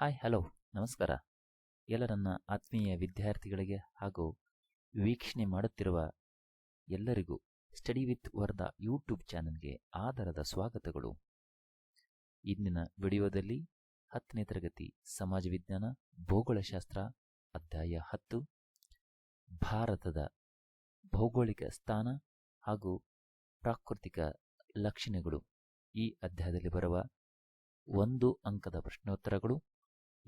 Hi, hello, ನಮಸ್ಕಾರ. ಎಲ್ಲ ನನ್ನ ಆತ್ಮೀಯ ವಿದ್ಯಾರ್ಥಿಗಳಿಗೆ ಹಾಗೂ ವೀಕ್ಷಣೆ ಮಾಡುತ್ತಿರುವ ಎಲ್ಲರಿಗೂ ಸ್ಟಡಿ ವಿತ್ ವರ್ದ ಯೂಟ್ಯೂಬ್ ಚಾನಲ್ಗೆ ಆಧಾರದ ಸ್ವಾಗತಗಳು. ಇಂದಿನ ವಿಡಿಯೋದಲ್ಲಿ ಹತ್ತನೇ ತರಗತಿ ಸಮಾಜ ವಿಜ್ಞಾನ ಭೂಗೋಳಶಾಸ್ತ್ರ ಅಧ್ಯಾಯ ಹತ್ತು, ಭಾರತದ ಭೌಗೋಳಿಕ ಸ್ಥಾನ ಹಾಗೂ ಪ್ರಾಕೃತಿಕ ಲಕ್ಷಣಗಳು. ಈ ಅಧ್ಯಾಯದಲ್ಲಿ ಬರುವ ಒಂದು ಅಂಕದ ಪ್ರಶ್ನೋತ್ತರಗಳು.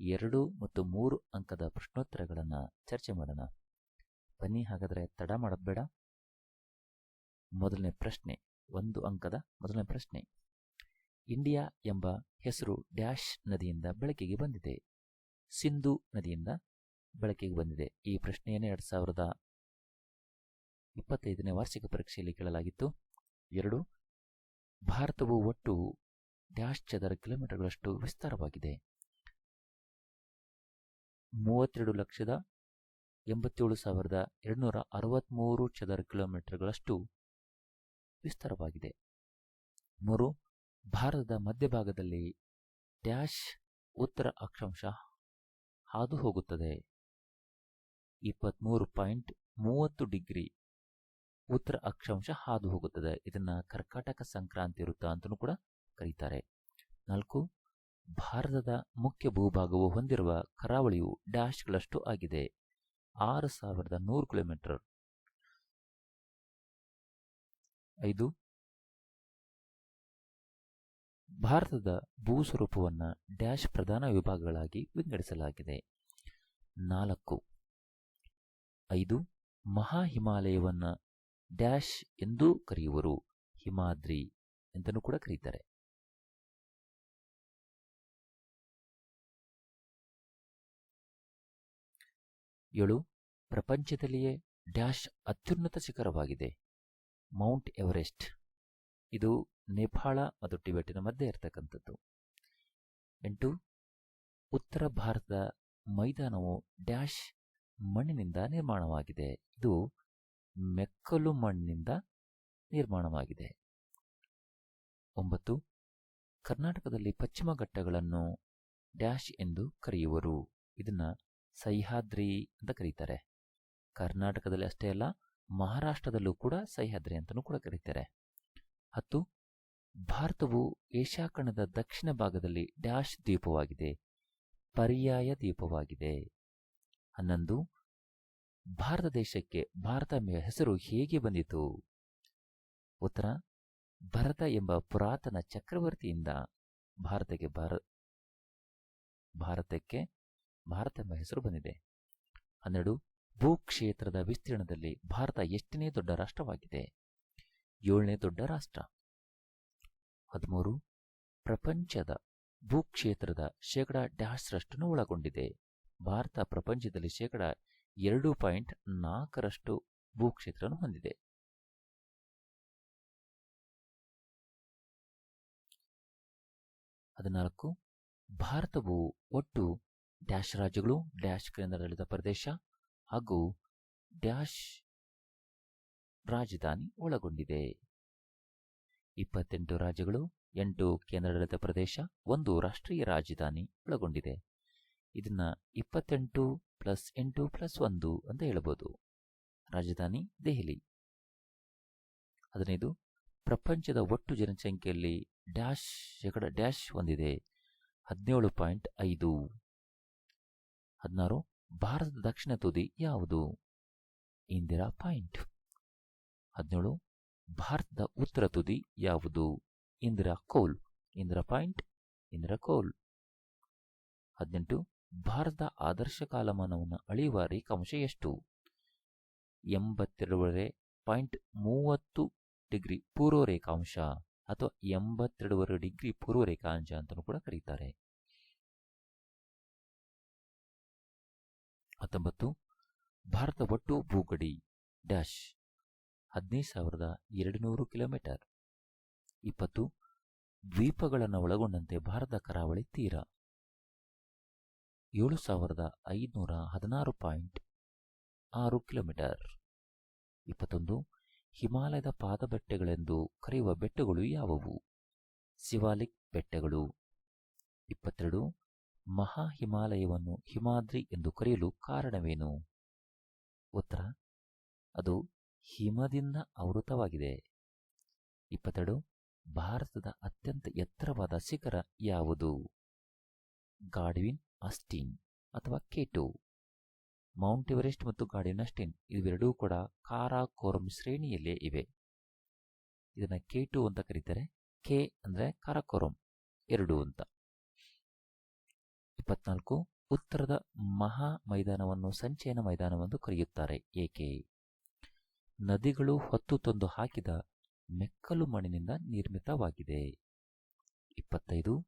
ಎರಡು ಮತ್ತು ಮೂರು ಅಂಕದ ಪ್ರಶ್ನೋತ್ತರಗಳನ್ನು ಚರ್ಚೆ ಮಾಡೋಣ. ಬನ್ನಿ, ಹಾಗಾದರೆ ತಡ ಮಾಡೋದು ಬೇಡ. ಮೊದಲನೇ ಪ್ರಶ್ನೆ, ಒಂದು ಅಂಕದ ಮೊದಲನೇ ಪ್ರಶ್ನೆ. ಇಂಡಿಯಾ ಎಂಬ ಹೆಸರು ಡ್ಯಾಶ್ ನದಿಯಿಂದ ಬೆಳಕಿಗೆ ಬಂದಿದೆ. ಸಿಂಧು ನದಿಯಿಂದ ಬೆಳಕಿಗೆ ಬಂದಿದೆ. ಈ ಪ್ರಶ್ನೆಯನ್ನು ಎರಡು ಸಾವಿರದ ಇಪ್ಪತ್ತೈದನೇ ವಾರ್ಷಿಕ ಪರೀಕ್ಷೆಯಲ್ಲಿ ಕೇಳಲಾಗಿತ್ತು. ಎರಡು, ಭಾರತವು ಒಟ್ಟು ಡ್ಯಾಶ್ ಚದರ ಕಿಲೋಮೀಟರ್ಗಳಷ್ಟು ವಿಸ್ತಾರವಾಗಿದೆ. ಮೂವತ್ತೆರಡು ಲಕ್ಷದ ಎಂಬತ್ತೇಳು ಸಾವಿರದ ಎರಡುನೂರ ಅರವತ್ತ್ಮೂರು ಚದರ ಕಿಲೋಮೀಟರ್ಗಳಷ್ಟು ವಿಸ್ತಾರವಾಗಿದೆ. ಮೂರು, ಭಾರತದ ಮಧ್ಯಭಾಗದಲ್ಲಿ ಡ್ಯಾಶ್ ಉತ್ತರ ಅಕ್ಷಾಂಶ ಹಾದು ಹೋಗುತ್ತದೆ ಇಪ್ಪತ್ತ್ಮೂರು ಪಾಯಿಂಟ್ ಮೂವತ್ತು ಡಿಗ್ರಿ ಉತ್ತರ ಅಕ್ಷಾಂಶ ಹಾದು ಹೋಗುತ್ತದೆ ಇದನ್ನು ಕರ್ಕಾಟಕ ಸಂಕ್ರಾಂತಿ ವೃತ್ತ ಅಂತಲೂ ಕೂಡ ಕರೀತಾರೆ. ನಾಲ್ಕು ಭಾರತದ ಮುಖ್ಯ ಭೂಭಾಗವು ಹೊಂದಿರುವ ಕರಾವಳಿಯು ಡ್ಯಾಶ್ಗಳಷ್ಟು ಆಗಿದೆ. ಆರು ಸಾವಿರದ ನೂರು ಕಿಲೋಮೀಟರ್. ಐದು. ಭಾರತದ ಭೂಸ್ವರೂಪವನ್ನು ಡ್ಯಾಶ್ ಪ್ರಧಾನ ವಿಭಾಗಗಳಾಗಿ ವಿಂಗಡಿಸಲಾಗಿದೆ. ನಾಲ್ಕು. ಐದು. ಮಹಾ ಹಿಮಾಲಯವನ್ನು ಡ್ಯಾಶ್ ಎಂದೂ ಕರೆಯುವರು. ಹಿಮಾದ್ರಿ ಎಂದನ್ನು ಕೂಡ ಕರೀತಾರೆ. ಏಳು, ಪ್ರಪಂಚದಲ್ಲಿಯೇ ಡ್ಯಾಶ್ ಅತ್ಯುನ್ನತ ಶಿಖರವಾಗಿದೆ. Mount Everest. ಇದು ನೇಪಾಳ ಮತ್ತು ಟಿಬೆಟಿನ ಮಧ್ಯೆ ಇರತಕ್ಕಂಥದ್ದು. ಎಂಟು, ಉತ್ತರ ಭಾರತದ ಮೈದಾನವು ಡ್ಯಾಶ್ ಮಣ್ಣಿನಿಂದ ನಿರ್ಮಾಣವಾಗಿದೆ. ಇದು ಮೆಕ್ಕಲು ಮಣ್ಣಿನಿಂದ ನಿರ್ಮಾಣವಾಗಿದೆ. ಒಂಬತ್ತು, ಕರ್ನಾಟಕದಲ್ಲಿ ಪಶ್ಚಿಮ ಘಟ್ಟಗಳನ್ನು ಡ್ಯಾಶ್ ಎಂದು ಕರೆಯುವರು. ಇದನ್ನ ಸಹ್ಯಾದ್ರಿ ಅಂತ ಕರೀತಾರೆ. ಕರ್ನಾಟಕದಲ್ಲಿ ಅಷ್ಟೇ ಅಲ್ಲ, ಮಹಾರಾಷ್ಟ್ರದಲ್ಲೂ ಕೂಡ ಸಹ್ಯಾದ್ರಿ ಅಂತಲೂ ಕೂಡ ಕರೀತಾರೆ. ಹತ್ತು, ಭಾರತವು ಏಷ್ಯಾ ಖಂಡದ ದಕ್ಷಿಣ ಭಾಗದಲ್ಲಿ ಡ್ಯಾಶ್ ದ್ವೀಪವಾಗಿದೆ, ಪರ್ಯಾಯ ದ್ವೀಪವಾಗಿದೆ. ಹನ್ನೊಂದು, ಭಾರತ ದೇಶಕ್ಕೆ ಭಾರತ ಹೆಸರು ಹೇಗೆ ಬಂದಿತು? ಉತ್ತರ, ಭರತ ಎಂಬ ಪುರಾತನ ಚಕ್ರವರ್ತಿಯಿಂದ ಭಾರತಕ್ಕೆ ಭಾರ ಭಾರತಕ್ಕೆ ಭಾರತ ಎಂಬ ಹೆಸರು ಬಂದಿದೆ. ಹನ್ನೆರಡು, ಭೂಕ್ಷೇತ್ರದ ವಿಸ್ತೀರ್ಣದಲ್ಲಿ ಭಾರತ ಎಷ್ಟನೇ ದೊಡ್ಡ ರಾಷ್ಟ್ರವಾಗಿದೆ? ಏಳನೇ ದೊಡ್ಡ ರಾಷ್ಟ್ರ. ಹದಿಮೂರು, ಪ್ರಪಂಚದ ಭೂಕ್ಷೇತ್ರದ ಶೇಕಡ ಡ್ಯಾಶ್ರಷ್ಟನ್ನು ಒಳಗೊಂಡಿದೆ. ಭಾರತ ಪ್ರಪಂಚದಲ್ಲಿ ಶೇಕಡ ಎರಡು ಪಾಯಿಂಟ್ ನಾಲ್ಕರಷ್ಟು ಭೂಕ್ಷೇತ್ರವನ್ನು ಹೊಂದಿದೆ. ಹದಿನಾಲ್ಕು, ಭಾರತವು ಒಟ್ಟು ಡ್ಯಾಶ್ ರಾಜ್ಯಗಳು, ಡ್ಯಾಶ್ ಕೇಂದ್ರಾಡಳಿತ ಪ್ರದೇಶ ಹಾಗೂ ಡ್ಯಾಶ್ ರಾಜಧಾನಿ ಒಳಗೊಂಡಿದೆ. ಇಪ್ಪತ್ತೆಂಟು ರಾಜ್ಯಗಳು, ಎಂಟು ಕೇಂದ್ರಾಡಳಿತ ಪ್ರದೇಶ, ಒಂದು ರಾಷ್ಟ್ರೀಯ ರಾಜಧಾನಿ ಒಳಗೊಂಡಿದೆ. ಇದನ್ನ ಇಪ್ಪತ್ತೆಂಟು ಪ್ಲಸ್ ಎಂಟು ಪ್ಲಸ್ ಒಂದು ಅಂತ ಹೇಳಬಹುದು ರಾಜಧಾನಿ ದೆಹಲಿ. ಹದಿನೈದು, ಪ್ರಪಂಚದ ಒಟ್ಟು ಜನಸಂಖ್ಯೆಯಲ್ಲಿ ಡ್ಯಾಶ್ ಶೇಕಡ ಡ್ಯಾಶ್ ಹೊಂದಿದೆ. ಹದಿನೇಳು ಪಾಯಿಂಟ್ ಐದು. ಹದಿನಾರು, ಭಾರತದ ದಕ್ಷಿಣ ತುದಿ ಯಾವುದು? ಇಂದಿರಾ ಪಾಯಿಂಟ್. ಹದಿನೇಳು, ಭಾರತದ ಉತ್ತರ ತುದಿ ಯಾವುದು? ಇಂದಿರಾ ಕೋಲ್. ಇಂದಿರಾ ಪಾಯಿಂಟ್, ಇಂದಿರಾ ಕೋಲ್. ಹದಿನೆಂಟು, ಭಾರತದ ಆದರ್ಶ ಕಾಲಮಾನವನ್ನು ಅಳೆಯುವ ರೇಖಾಂಶ ಎಷ್ಟು? ಎಂಬತ್ತೆರಡೂವರೆ ಪಾಯಿಂಟ್ ಮೂವತ್ತು ಡಿಗ್ರಿ ಪೂರ್ವ ರೇಖಾಂಶ ಅಥವಾ ಎಂಬತ್ತೆರಡೂವರೆ ಡಿಗ್ರಿ ಪೂರ್ವ ರೇಖಾಂಶ ಅಂತಲೂ ಕೂಡ ಕರೀತಾರೆ. ಹತ್ತೊಂಬತ್ತು ಭಾರತ ಒಟ್ಟು ಭೂಗಡಿ ಡ್ಯಾಶ್ ಹದಿನೈದು ಸಾವಿರದ ಎರಡುನೂರು ಕಿಲೋಮೀಟರ್. ಇಪ್ಪತ್ತು, ದ್ವೀಪಗಳನ್ನು ಒಳಗೊಂಡಂತೆ ಭಾರತ ಕರಾವಳಿ ತೀರ. ಏಳು ಸಾವಿರದ ಐದುನೂರ ಹದಿನಾರು ಪಾಯಿಂಟ್ ಆರು ಕಿಲೋಮೀಟರ್. ಇಪ್ಪತ್ತೊಂದು, ಹಿಮಾಲಯದ ಪಾದಬೆಟ್ಟಗಳೆಂದು ಕರೆಯುವ ಬೆಟ್ಟಗಳು ಯಾವುವು? ಶಿವಾಲಿಕ್ ಬೆಟ್ಟಗಳು. ಇಪ್ಪತ್ತೆರಡು ಮಹಾ ಹಿಮಾಲಯವನ್ನು ಹಿಮಾದ್ರಿ ಎಂದು ಕರೆಯಲು ಕಾರಣವೇನು? ಉತ್ತರ, ಅದು ಹಿಮದಿಂದ ಆವೃತವಾಗಿದೆ. ಇಪ್ಪತ್ತೆರಡು, ಭಾರತದ ಅತ್ಯಂತ ಎತ್ತರವಾದ ಶಿಖರ ಯಾವುದು? ಗಾಡ್ವಿನ್ ಅಸ್ಟಿನ್ ಅಥವಾ ಕೇಟು? ಮೌಂಟ್ ಎವರೆಸ್ಟ್ ಮತ್ತು ಗಾಡ್ವಿನ್ ಅಸ್ಟಿನ್ ಇವೆರಡೂ ಕೂಡ ಕಾರಾಕೋರಂ ಶ್ರೇಣಿಯಲ್ಲೇ ಇವೆ. ಇದನ್ನು ಕೇಟು ಅಂತ ಕರೀತಾರೆ. ಕೆ ಅಂದರೆ ಕಾರಾಕೋರಂ, ಎರಡು ಅಂತ. ಇಪ್ಪತ್ನಾಲ್ಕು ಉತ್ತರದ ಮಹಾ ಮೈದಾನವನ್ನು ಸಂಚಯನ ಮೈದಾನವೆಂದು ಕರೆಯುತ್ತಾರೆ. ಏಕೆ? ನದಿಗಳು ಹೊತ್ತು ತಂದು ಹಾಕಿದ ಮೆಕ್ಕಲು ಮಣ್ಣಿನಿಂದ ನಿರ್ಮಿತವಾಗಿದೆ. ಇಪ್ಪತ್ತೈದು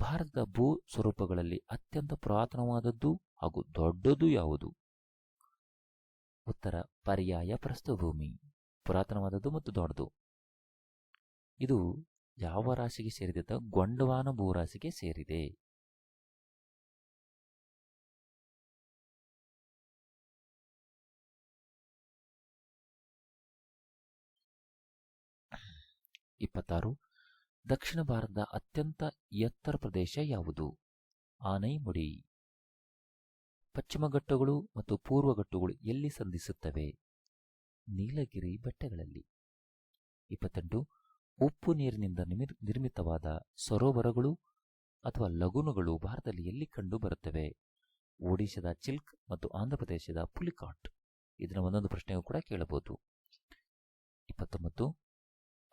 ಭಾರತದ ಭೂ ಸ್ವರೂಪಗಳಲ್ಲಿ ಅತ್ಯಂತ ಪುರಾತನವಾದದ್ದು ಹಾಗೂ ದೊಡ್ಡದು ಯಾವುದು? ಉತ್ತರ, ಪರ್ಯಾಯ ಪ್ರಸ್ಥಭೂಮಿ. ಪುರಾತನವಾದದ್ದು ಮತ್ತು ದೊಡ್ಡದು. ಇದು ಯಾವ ರಾಶಿಗೆ ಸೇರಿದ ಗೊಂಡವಾನ ಭೂರಾಶಿಗೆ ಸೇರಿದೆ. ಇಪ್ಪತ್ತಾರು. ದಕ್ಷಿಣ ಭಾರತದ ಅತ್ಯಂತ ಎತ್ತರ ಪ್ರದೇಶ ಯಾವುದು? ಆನೈಮುಡಿ ಪಶ್ಚಿಮ ಘಟ್ಟಗಳು ಮತ್ತು ಪೂರ್ವ ಘಟ್ಟಗಳು ಎಲ್ಲಿ ಸಂಧಿಸುತ್ತವೆ? ನೀಲಗಿರಿ ಬೆಟ್ಟಗಳಲ್ಲಿ. ಇಪ್ಪತ್ತೆಂಟು. ಉಪ್ಪು ನೀರಿನಿಂದ ನಿರ್ಮಿತವಾದ ಸರೋವರಗಳು ಅಥವಾ ಲಗುನುಗಳು ಭಾರತದಲ್ಲಿ ಎಲ್ಲಿ ಕಂಡು ಬರುತ್ತವೆ? ಒಡಿಶಾದ ಚಿಲ್ಕ್ ಮತ್ತು ಆಂಧ್ರಪ್ರದೇಶದ ಪುಲಿಕಾಟ್. ಇದನ್ನು ಒಂದೊಂದು ಪ್ರಶ್ನೆಯೂ ಕೂಡ ಕೇಳಬಹುದು. ಇಪ್ಪತ್ತೊಂಬತ್ತು.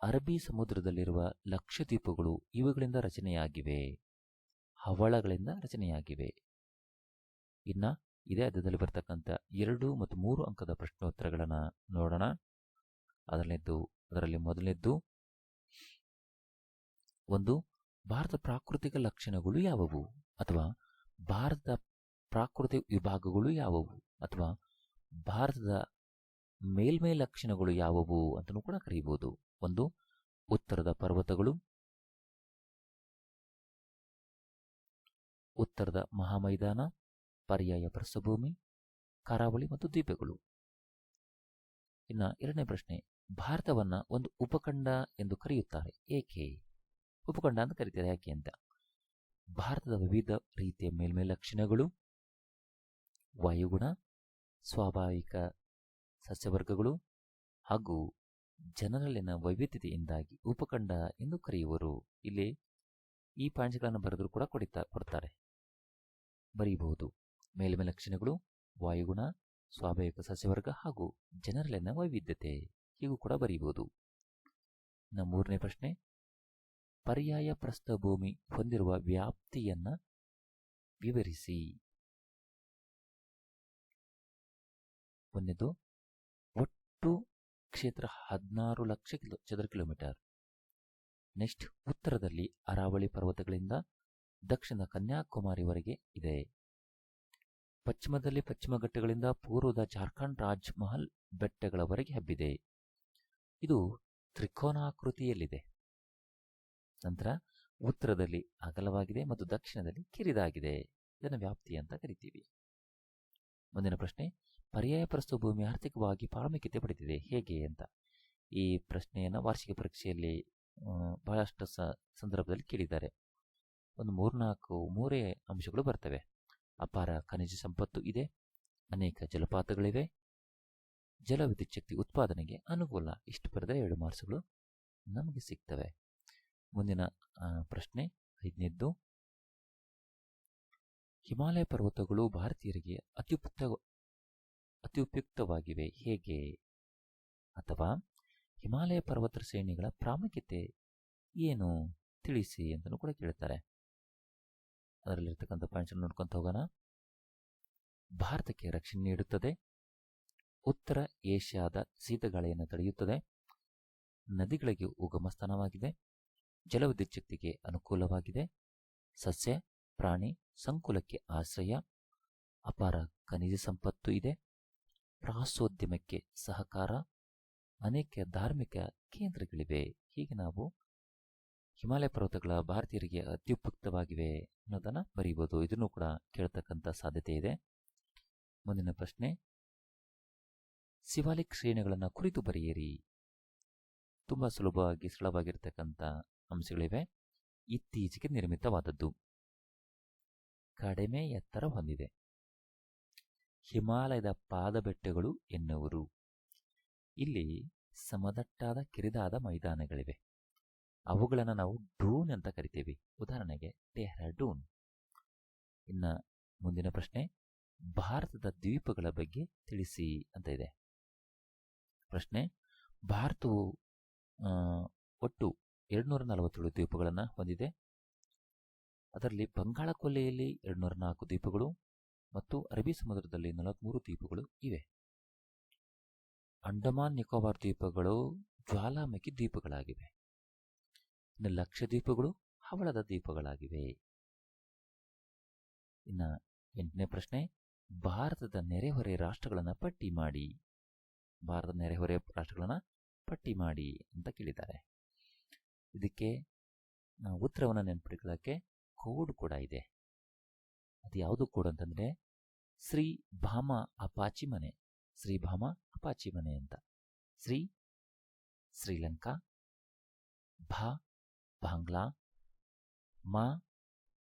ಅರಬ್ಬಿ ಸಮುದ್ರದಲ್ಲಿರುವ ಲಕ್ಷದ್ವೀಪಗಳು ಇವುಗಳಿಂದ ರಚನೆಯಾಗಿವೆ. ಹವಳಗಳಿಂದ ರಚನೆಯಾಗಿವೆ. ಇನ್ನ ಇದೇ ಅಧ್ಯದಲ್ಲಿ ಬರ್ತಕ್ಕಂಥ ಎರಡು ಮತ್ತು ಮೂರು ಅಂಕದ ಪ್ರಶ್ನೋತ್ತರಗಳನ್ನು ನೋಡೋಣ. ಅದರಲ್ಲಿದ್ದು, ಅದರಲ್ಲಿ ಮೊದಲನೇದ್ದು, ಒಂದು ಭಾರತ ಪ್ರಾಕೃತಿಕ ಲಕ್ಷಣಗಳು ಯಾವುವು? ಅಥವಾ ಭಾರತದ ಪ್ರಾಕೃತಿಕ ವಿಭಾಗಗಳು ಯಾವುವು? ಅಥವಾ ಭಾರತದ ಮೇಲ್ಮೈ ಲಕ್ಷಣಗಳು ಯಾವುವು ಅಂತಲೂ ಕೂಡ ಕರೆಯಬಹುದು ಒಂದು ಉತ್ತರದ ಪರ್ವತಗಳು, ಉತ್ತರದ ಮಹಾಮೈದಾನ, ಪರ್ಯಾಯ ಪ್ರಸ್ಥಭೂಮಿ, ಕರಾವಳಿ ಮತ್ತು ದ್ವೀಪಗಳು. ಇನ್ನ ಎರಡನೇ ಪ್ರಶ್ನೆ, ಭಾರತವನ್ನ ಒಂದು ಉಪಖಂಡ ಎಂದು ಕರೆಯುತ್ತಾರೆ. ಏಕೆ? ಉಪಖಂಡ ಅಂತ ಕರೀತಾರೆ. ಯಾಕೆ ಅಂತ? ಭಾರತದ ವಿವಿಧ ರೀತಿಯ ಮೇಲ್ಮೇ ಲಕ್ಷಣಗಳು, ವಾಯುಗುಣ, ಸ್ವಾಭಾವಿಕ ಸಸ್ಯವರ್ಗಗಳು ಹಾಗೂ ಜನರಲ್ಲಿನ ವೈವಿಧ್ಯತೆಯಿಂದಾಗಿ ಉಪಖಂಡ ಎಂದು ಕರೆಯುವರು. ಇಲ್ಲಿ ಈ ಪಾಯಿಂಟ್ಸ್ಗಳನ್ನು ಬರೆದರೂ ಕೂಡ ಕೊಡಿತಾ, ಕೊಡ್ತಾರೆ. ಬರೆಯಬಹುದು ಮೇಲ್ಮೈ ಲಕ್ಷಣಗಳು, ವಾಯುಗುಣ, ಸ್ವಾಭಾವಿಕ ಸಸ್ಯವರ್ಗ ಹಾಗೂ ಜನರಲ್ಲಿನ ವೈವಿಧ್ಯತೆ. ಹೀಗೂ ಕೂಡ ಬರೆಯಬಹುದು ಇನ್ನು ಮೂರನೇ ಪ್ರಶ್ನೆ. ಪರ್ಯಾಯ ಪ್ರಸ್ಥಭೂಮಿ ಹೊಂದಿರುವ ವ್ಯಾಪ್ತಿಯನ್ನ ವಿವರಿಸಿ. ಒಂದನೇದು ಕ್ಷೇತ್ರ ಹದಿನಾರು ಲಕ್ಷ ಕಿಲೋ, ಚದರ ಕಿಲೋಮೀಟರ್. ನೆಕ್ಸ್ಟ್ ಉತ್ತರದಲ್ಲಿ ಅರಾವಳಿ ಪರ್ವತಗಳಿಂದ ದಕ್ಷಿಣ ಕನ್ಯಾಕುಮಾರಿವರೆಗೆ ಇದೆ. ಪಶ್ಚಿಮದಲ್ಲಿ ಪಶ್ಚಿಮ ಘಟ್ಟಗಳಿಂದ ಪೂರ್ವದ ಜಾರ್ಖಂಡ್ ರಾಜ್ ಮಹಲ್ ಬೆಟ್ಟಗಳವರೆಗೆ ಹಬ್ಬಿದೆ. ಇದು ತ್ರಿಕೋನಾಕೃತಿಯಲ್ಲಿದೆ. ನಂತರ ಉತ್ತರದಲ್ಲಿ ಅಗಲವಾಗಿದೆ ಮತ್ತು ದಕ್ಷಿಣದಲ್ಲಿ ಕಿರಿದಾಗಿದೆ. ಇದನ್ನು ವ್ಯಾಪ್ತಿ ಅಂತ ಕರಿತೀವಿ. ಮುಂದಿನ ಪ್ರಶ್ನೆ ಪರ್ಯಾಯ ಪ್ರಸ್ಥಭೂಮಿ ಆರ್ಥಿಕವಾಗಿ ಪ್ರಾಮುಖ್ಯತೆ ಪಡೆದಿದೆ. ಹೇಗೆ ಅಂತ. ಈ ಪ್ರಶ್ನೆಯನ್ನು ವಾರ್ಷಿಕ ಪರೀಕ್ಷೆಯಲ್ಲಿ ಬಹಳಷ್ಟು ಸಂದರ್ಭದಲ್ಲಿ ಕೇಳಿದ್ದಾರೆ. ಒಂದು ಮೂರ್ನಾಲ್ಕು, ಮೂರೇ ಅಂಶಗಳು ಬರ್ತವೆ. ಅಪಾರ ಖನಿಜ ಸಂಪತ್ತು ಇದೆ. ಅನೇಕ ಜಲಪಾತಗಳಿವೆ. ಜಲವಿದ್ಯುತ್ ಶಕ್ತಿ ಉತ್ಪಾದನೆಗೆ ಅನುಕೂಲ. ಇಷ್ಟು ಬರೆದರೆ ಎರಡು ಮಾರ್ಕ್ಸ್ಗಳು ನಮಗೆ ಸಿಗ್ತವೆ. ಮುಂದಿನ ಪ್ರಶ್ನೆ ಐದನೇದ್ದು. ಹಿಮಾಲಯ ಪರ್ವತಗಳು ಭಾರತೀಯರಿಗೆ ಅತ್ಯುಪಯುಕ್ತ ಅತ್ಯುಪಯುಕ್ತವಾಗಿವೆ. ಹೇಗೆ? ಅಥವಾ ಹಿಮಾಲಯ ಪರ್ವತ ಶ್ರೇಣಿಗಳ ಪ್ರಾಮುಖ್ಯತೆ ಏನು? ತಿಳಿಸಿ ಅಂತಲೂ ಕೂಡ ಕೇಳ್ತಾರೆ ಅದರಲ್ಲಿರ್ತಕ್ಕಂಥ ಪಾಯಿಂಟ್ಸ್ ನೋಡ್ಕೊಂತ ಹೋಗೋಣ. ಭಾರತಕ್ಕೆ ರಕ್ಷಣೆ ನೀಡುತ್ತದೆ. ಉತ್ತರ ಏಷ್ಯಾದ ಶೀತಗಾಳಿಯನ್ನು ತಡೆಯುತ್ತದೆ. ನದಿಗಳಿಗೆ ಉಗಮ ಸ್ಥಾನವಾಗಿದೆ. ಜಲವಿದ್ಯುತ್ ಶಕ್ತಿಗೆ ಅನುಕೂಲವಾಗಿದೆ. ಸಸ್ಯ, ಪ್ರಾಣಿ, ಸಂಕುಲಕ್ಕೆ ಆಶ್ರಯ. ಅಪಾರ ಖನಿಜ ಸಂಪತ್ತು ಇದೆ. ಪ್ರವಾಸೋದ್ಯಮಕ್ಕೆ ಸಹಕಾರ, ಅನೇಕ ಧಾರ್ಮಿಕ ಕೇಂದ್ರಗಳಿವೆ. ಹೀಗೆ ನಾವು ಹಿಮಾಲಯ ಪರ್ವತಗಳ ಭಾರತೀಯರಿಗೆ ಅತ್ಯುಪಯುಕ್ತವಾಗಿವೆ ಅನ್ನೋದನ್ನು ಬರೀಬೋದು. ಇದನ್ನು ಕೂಡ ಕೇಳ್ತಕ್ಕಂಥ ಸಾಧ್ಯತೆ ಇದೆ. ಮುಂದಿನ ಪ್ರಶ್ನೆ. ಶಿವಾಲಿಕ್ ಶ್ರೇಣಿಗಳನ್ನು ಕುರಿತು ಬರೆಯಿರಿ. ತುಂಬ ಸುಲಭವಾಗಿ ಸರಳವಾಗಿರ್ತಕ್ಕಂಥ ಅಂಶಗಳಿವೆ. ಇತ್ತೀಚೆಗೆ ನಿರ್ಮಿತವಾದದ್ದು. ಕಡಿಮೆ ಎತ್ತರ ಹೊಂದಿದೆ. ಹಿಮಾಲಯದ ಪಾದಬೆಟ್ಟಗಳು ಎನ್ನುವರು. ಇಲ್ಲಿ ಸಮದಟ್ಟಾದ ಕಿರಿದಾದ ಮೈದಾನಗಳಿವೆ. ಅವುಗಳನ್ನು ನಾವು ಡೂನ್ ಅಂತ ಕರಿತೀವಿ. ಉದಾಹರಣೆಗೆ ಡೆಹ್ರಾಡೂನ್. ಇನ್ನು ಮುಂದಿನ ಪ್ರಶ್ನೆ, ಭಾರತದ ದ್ವೀಪಗಳ ಬಗ್ಗೆ ತಿಳಿಸಿ ಅಂತ ಇದೆ. ಪ್ರಶ್ನೆ, ಭಾರತವು ಒಟ್ಟು ಎರಡುನೂರ ನಲವತ್ತೇಳು ದ್ವೀಪಗಳನ್ನು ಹೊಂದಿದೆ. ಅದರಲ್ಲಿ ಬಂಗಾಳ ಕೊಲ್ಲಿಯಲ್ಲಿ ಎರಡುನೂರ ನಾಲ್ಕು ದ್ವೀಪಗಳು ಮತ್ತು ಅರಬ್ಬಿ ಸಮುದ್ರದಲ್ಲಿ ನಲವತ್ಮೂರು ದ್ವೀಪಗಳು ಇವೆ. ಅಂಡಮಾನ್ ನಿಕೋಬಾರ್ ದ್ವೀಪಗಳು ಜ್ವಾಲಾಮುಖಿ ದ್ವೀಪಗಳಾಗಿವೆ. ಇನ್ನು ಲಕ್ಷದ್ವೀಪಗಳು ಹವಳದ ದ್ವೀಪಗಳಾಗಿವೆ. ಇನ್ನು ಎಂಟನೇ ಪ್ರಶ್ನೆ, ಭಾರತದ ನೆರೆಹೊರೆ ರಾಷ್ಟ್ರಗಳನ್ನು ಪಟ್ಟಿ ಮಾಡಿ. ಭಾರತದ ನೆರೆಹೊರೆ ರಾಷ್ಟ್ರಗಳನ್ನು ಪಟ್ಟಿ ಮಾಡಿ ಅಂತ ಕೇಳಿದ್ದಾರೆ. ಇದಕ್ಕೆ, ಉತ್ತರವನ್ನು ನೆನಪಿಟ್ಕೊಳ್ಳೋಕ್ಕೆ ಕೋಡ್ ಕೂಡ ಇದೆ. ಅದು ಯಾವುದು ಕೂಡ ಅಂತಂದ್ರೆ ಶ್ರೀ ಭಾಮ ಅಪಾಚಿ ಮನೆ, ಶ್ರೀ ಭಾಮ ಅಪಾಚಿ ಮನೆ ಅಂತ. ಶ್ರೀ ಶ್ರೀಲಂಕಾ, ಭಾ ಬಾಂಗ್ಲಾ, ಮಾ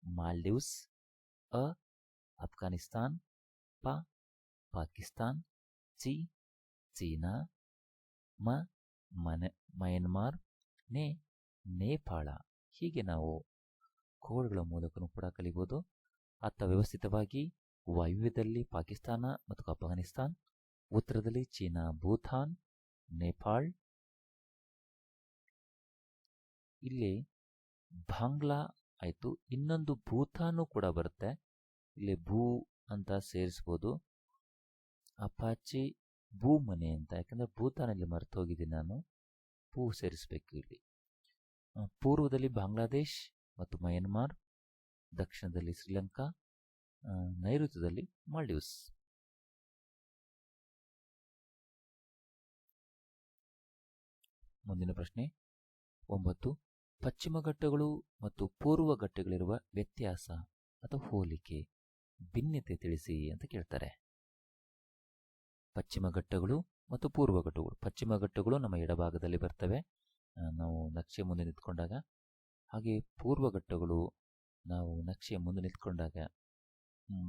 ಮಾಲ್ಡೀವ್ಸ್, ಅ ಅಫ್ಘಾನಿಸ್ತಾನ್, ಪ ಪಾಕಿಸ್ತಾನ್ ಚಿ ಚೀನಾ, ಮ ಮನೆ ಮಯನ್ಮಾರ್, ನೇ ನೇಪಾಳ. ಹೀಗೆ ನಾವು ಕೋಡ್ಗಳ ಮೂಲಕನೂ ಕೂಡ ಕಲಿಬೋದು. ಅತ್ತ ವ್ಯವಸ್ಥಿತವಾಗಿ ವಾಯುವ್ಯದಲ್ಲಿ ಪಾಕಿಸ್ತಾನ ಮತ್ತು ಅಫ್ಘಾನಿಸ್ತಾನ್, ಉತ್ತರದಲ್ಲಿ ಚೀನಾ, ಭೂತಾನ್, ನೇಪಾಳ್. ಇಲ್ಲಿ ಬಾಂಗ್ಲಾ ಆಯಿತು. ಇನ್ನೊಂದು ಭೂತಾನು ಕೂಡ ಬರುತ್ತೆ. ಇಲ್ಲಿ ಭೂ ಅಂತ ಸೇರಿಸ್ಬೋದು. ಅಪಾಚಿ ಭೂಮನೆ ಅಂತ. ಯಾಕಂದ್ರೆ ಭೂತಾನಲ್ಲಿ ಮರೆತು ಹೋಗಿದ್ದೀನಿ ನಾನು. ಭೂ ಸೇರಿಸಬೇಕು ಇಲ್ಲಿ. ಪೂರ್ವದಲ್ಲಿ ಬಾಂಗ್ಲಾದೇಶ್ ಮತ್ತು ಮಯನ್ಮಾರ್. ದಕ್ಷಿಣದಲ್ಲಿ ಶ್ರೀಲಂಕಾ ನೈಋತ್ಯದಲ್ಲಿ ಮಾಲ್ಡೀವ್ಸ್. ಮುಂದಿನ ಪ್ರಶ್ನೆ, ಒಂಬತ್ತು, ಪಶ್ಚಿಮ ಘಟ್ಟಗಳು ಮತ್ತು ಪೂರ್ವ ಘಟ್ಟಗಳಿರುವ ವ್ಯತ್ಯಾಸ ಅಥವಾ ಹೋಲಿಕೆ ಭಿನ್ನತೆ ತಿಳಿಸಿ ಅಂತ ಕೇಳ್ತಾರೆ. ಪಶ್ಚಿಮ ಘಟ್ಟಗಳು ಮತ್ತು ಪೂರ್ವ ಘಟ್ಟಗಳು, ಪಶ್ಚಿಮ ಘಟ್ಟಗಳು ನಮ್ಮ ಎಡಭಾಗದಲ್ಲಿ ಬರ್ತವೆ. ನಾವು ನಕ್ಷೆ ಮುಂದೆ ನಿಂತ್ಕೊಂಡಾಗ ಹಾಗೆ ಪೂರ್ವ ಘಟ್ಟಗಳು ನಾವು ನಕ್ಷೆ ಮುಂದೆ ನಿಂತ್ಕೊಂಡಾಗ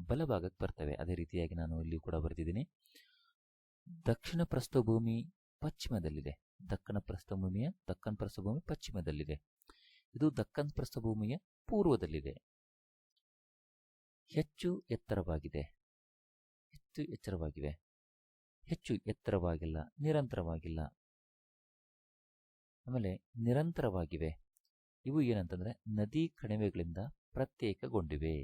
ಬಲಭಾಗಕ್ಕೆ ಬರ್ತವೆ. ಅದೇ ರೀತಿಯಾಗಿ ನಾನು ಇಲ್ಲಿ ಕೂಡ ಬರೆದಿದ್ದೀನಿ. ದಕ್ಷಿಣ ಪ್ರಸ್ಥಭೂಮಿ ಪಶ್ಚಿಮದಲ್ಲಿದೆ. ದಕ್ಕನ ಪ್ರಸ್ಥಭೂಮಿಯ ದಕ್ಕನ್ ಪ್ರಸ್ಥಭೂಮಿ ಪಶ್ಚಿಮದಲ್ಲಿದೆ. ಇದು ದಕ್ಕನ್ ಪ್ರಸ್ಥಭೂಮಿಯ ಪೂರ್ವದಲ್ಲಿದೆ. ಹೆಚ್ಚು ಎತ್ತರವಾಗಿದೆ. ಹೆಚ್ಚು ಎಚ್ಚರವಾಗಿವೆ. ಹೆಚ್ಚು ಎತ್ತರವಾಗಿಲ್ಲ, ನಿರಂತರವಾಗಿಲ್ಲ. ಆಮೇಲೆ ನಿರಂತರವಾಗಿವೆ. ಇವು ಏನಂತಂದ್ರೆ, ನದಿ ಕಣಿವೆಗಳಿಂದ ಪ್ರತ್ಯೇಕಗೊಂಡಿವೆ.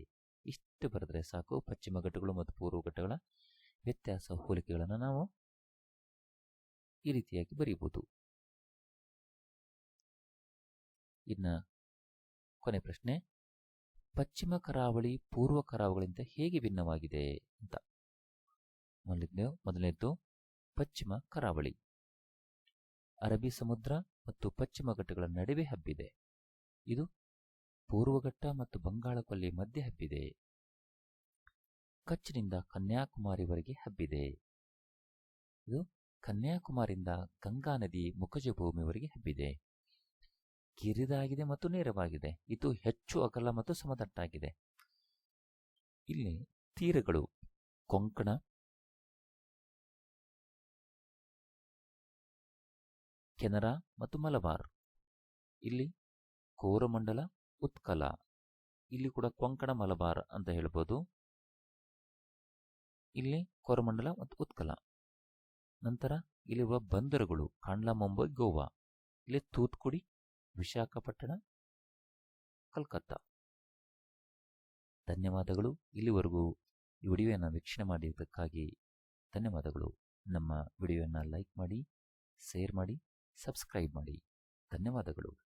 ಇಷ್ಟು ಬರೆದ್ರೆ ಸಾಕು. ಪಶ್ಚಿಮ ಘಟ್ಟಗಳು ಮತ್ತು ಪೂರ್ವ ಘಟ್ಟಗಳ ವ್ಯತ್ಯಾಸ ಹೋಲಿಕೆಗಳನ್ನು ನಾವು ಈ ರೀತಿಯಾಗಿ ಬರೆಯಬಹುದು ಇನ್ನ ಕೊನೆ ಪ್ರಶ್ನೆ. ಪಶ್ಚಿಮ ಕರಾವಳಿ, ಪೂರ್ವ ಕರಾವಳಿಗಿಂತ ಹೇಗೆ ಭಿನ್ನವಾಗಿದೆ ಅಂತ. ಮೊದಲನೇದು ಮೊದಲನೇದ್ದು ಪಶ್ಚಿಮ ಕರಾವಳಿ. ಅರಬ್ಬಿ ಸಮುದ್ರ ಮತ್ತು ಪಶ್ಚಿಮ ಘಟ್ಟಗಳ ನಡುವೆ ಹಬ್ಬಿದೆ. ಇದು ಪೂರ್ವಘಟ್ಟ ಮತ್ತು ಬಂಗಾಳ ಕೊಲ್ಲಿ ಮಧ್ಯೆ ಹಬ್ಬಿದೆ. ಕಚ್ನಿಂದ ಕನ್ಯಾಕುಮಾರಿವರೆಗೆ ಹಬ್ಬಿದೆ. ಇದು ಕನ್ಯಾಕುಮಾರಿಯಿಂದ ಗಂಗಾ ನದಿ ಮುಖಜ ಭೂಮಿವರೆಗೆ ಹಬ್ಬಿದೆ. ಕಿರಿದಾಗಿದೆ ಮತ್ತು ನೇರವಾಗಿದೆ. ಇದು ಹೆಚ್ಚು ಅಗಲ ಮತ್ತು ಸಮದಟ್ಟಾಗಿದೆ. ಇಲ್ಲಿ ತೀರಗಳು ಕೊಂಕಣ, ಕೆನರಾ ಮತ್ತು ಮಲಬಾರ್. ಇಲ್ಲಿ ಕೋರಮಂಡಲ ಉತ್ಕಲ. ಇಲ್ಲಿ ಕೂಡ ಕೊಂಕಣ ಮಲಬಾರ್ ಅಂತ ಹೇಳ್ಬೋದು. ಇಲ್ಲಿ ಕೋರಮಂಡಲ ಮತ್ತು ಉತ್ಕಲ. ನಂತರ ಇಲ್ಲಿರುವ ಬಂದರುಗಳು ಕಾಂಡ್ಲಾ ಮುಂಬೈ, ಗೋವಾ. ಇಲ್ಲಿ ತೂತ್ಕುಡಿ, ವಿಶಾಖಪಟ್ಟಣ, ಕಲ್ಕತ್ತಾ. ಧನ್ಯವಾದಗಳು. ಇಲ್ಲಿವರೆಗೂ ಈ ವಿಡಿಯೋನ ವೀಕ್ಷಣೆ ಮಾಡಿದ್ದಕ್ಕಾಗಿ ಧನ್ಯವಾದಗಳು. ನಮ್ಮ ವಿಡಿಯೋವನ್ನು ಲೈಕ್ ಮಾಡಿ, ಶೇರ್ ಮಾಡಿ, ಸಬ್ಸ್ಕ್ರೈಬ್ ಮಾಡಿ. ಧನ್ಯವಾದಗಳು.